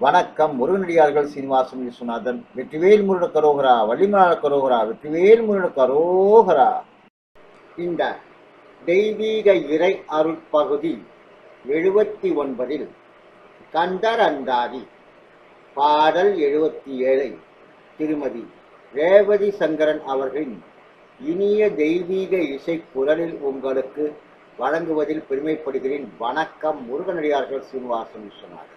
வணக்கம் முருகனடியார்கள் சீனிவாசன் விஸ்வநாதன் வெற்றிவேல் முருட கரோகரா வள்ளிமலாள கரோகரா வெற்றிவேல் முருட கரோகரா. இந்த தெய்வீக இறை அருட்பகுதி எழுபத்தி ஒன்பதில் கந்தர் அந்தாதி பாடல் எழுபத்தி ஏழை திருமதி ரேவதி சங்கரன் அவர்களின் இனிய தெய்வீக இசை குரலில் உங்களுக்கு வழங்குவதில் பெருமைப்படுகிறேன். வணக்கம் முருகனடியார்கள் சீனிவாசன் விஸ்வநாதன்.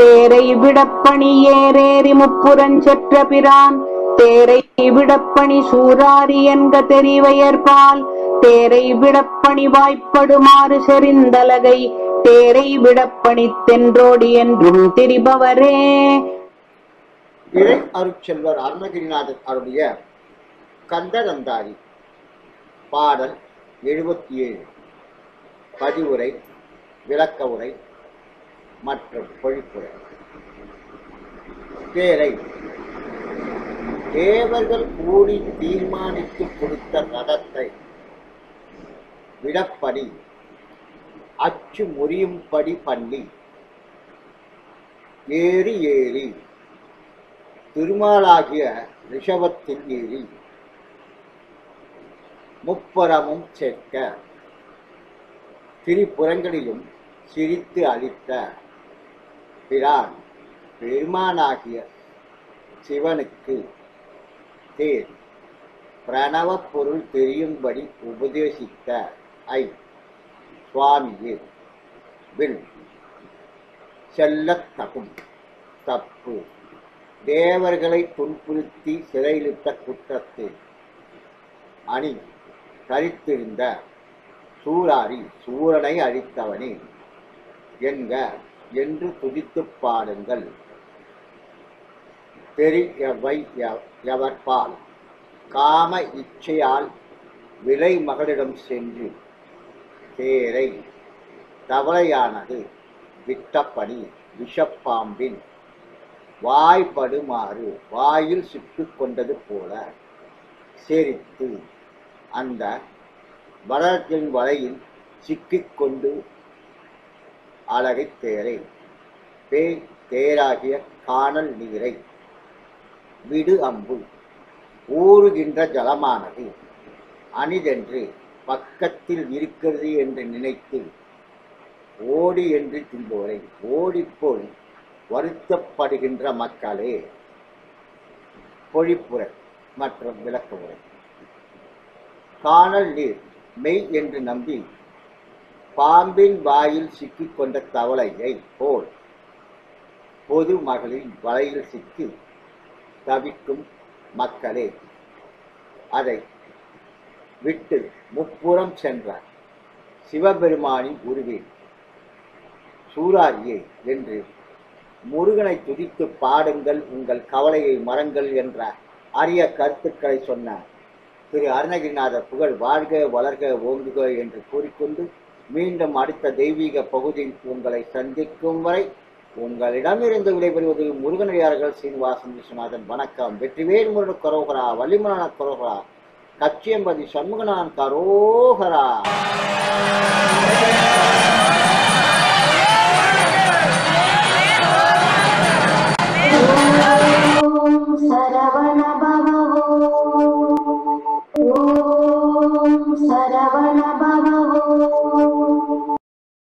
தேரை விடப்பணி ஏறேறி முப்புரஞ்செற்ற பிரான். தேரை விடப்பணி சூராரி என்க தெரிவையற்பால். தேரை விடப்பணி வாய்ப்படுமாறு செறிந்தலகை. தேரை விடப்பணி தென்றோடி என்றும் திரிபவரே. இறை அருட்செல்வர் அருணகிரிநாதர் அருடைய கந்தகந்தாரி பாடல் எழுபத்தி ஏழு. பதிவுரை விளக்க உரை மற்றும் பொழிப்புரை. தேரை தேவர்கள் கூடி தீர்மானித்து கொடுத்த ரதத்தை விடப்படி அச்சு முறியும்படி பண்ணி ஏறி ஏறி திருமாலாகிய ரிஷபத்தில் ஏறி முப்புறமும் சேர்க்க திரிபுறங்களிலும் சிரித்து அளித்த பிரான் பெருமானாகிய சிவனுக்கு தேர் பிரணவ பொருள் தெரியும்படி உபதேசித்த ஐ சுவாமியே வில் செல்லத்தகும் தப்பு. தேவர்களை துன்புறுத்தி சிறையிலிட்ட குற்றத்தில் அணி தரித்திருந்த சூராரி சூரனை அழித்தவனே என்க என்று துதித்துப் பாடுங்கள். பெரியவை எவ- எவர்பால் காம இச்சையால் விலை மகளிடம் சென்று தேரை தவளையானது விட்டப்பணி விஷப்பாம்பின் வாய்ப்படுமாறு வாயில் சிக்கிக்கொண்டது கொண்டது போல சேரித்து அந்த வளர்ச்சின் வலையில் சிக்கிக்கொண்டு அழகை தேரை பேய் தேராகிய காணல் நீரை விடு அம்பு ஊறுகின்ற ஜலமானது அணிதென்று பக்கத்தில் இருக்கிறது என்று நினைத்து ஓடி என்று தின்போரை ஓடிப்போய் வருத்தப்படுகின்ற மக்களே பொழிப்புரை மற்றும் விளக்கமுறை காணல் நீர் மெய் என்று நம்பி பாம்பின் வாயில் சிக்கிக்கொண்ட தவளையை போல் பொது மகளின் வலையில் சிக்கி தவிக்கும் மக்களே அதை விட்டு முப்புறம் சென்றார் சிவபெருமானின் உருவில் சூராரியே என்று முருகனை துதித்து பாடுங்கள் உங்கள் கவலையை மறங்கள் என்ற அரிய கருத்துக்களை சொன்ன திரு அருணகிரிநாதர் புகழ் வாழ்க வளர்க ஓங்குக என்று கூறிக்கொண்டு மீண்டும் அடுத்த தெய்வீக பகுதியில் உங்களை சந்திக்கும் வரை உங்களிடமிருந்து விடைபெறுவது முருகனடியார்கள் சீனிவாசன் விஸ்வநாதன். வணக்கம். வெற்றிவேல் முருகன் கரோகரா வள்ளிமலான கரோகரா கச்சியம்பதி சண்முகனான் கரோகரா. சரவண பவ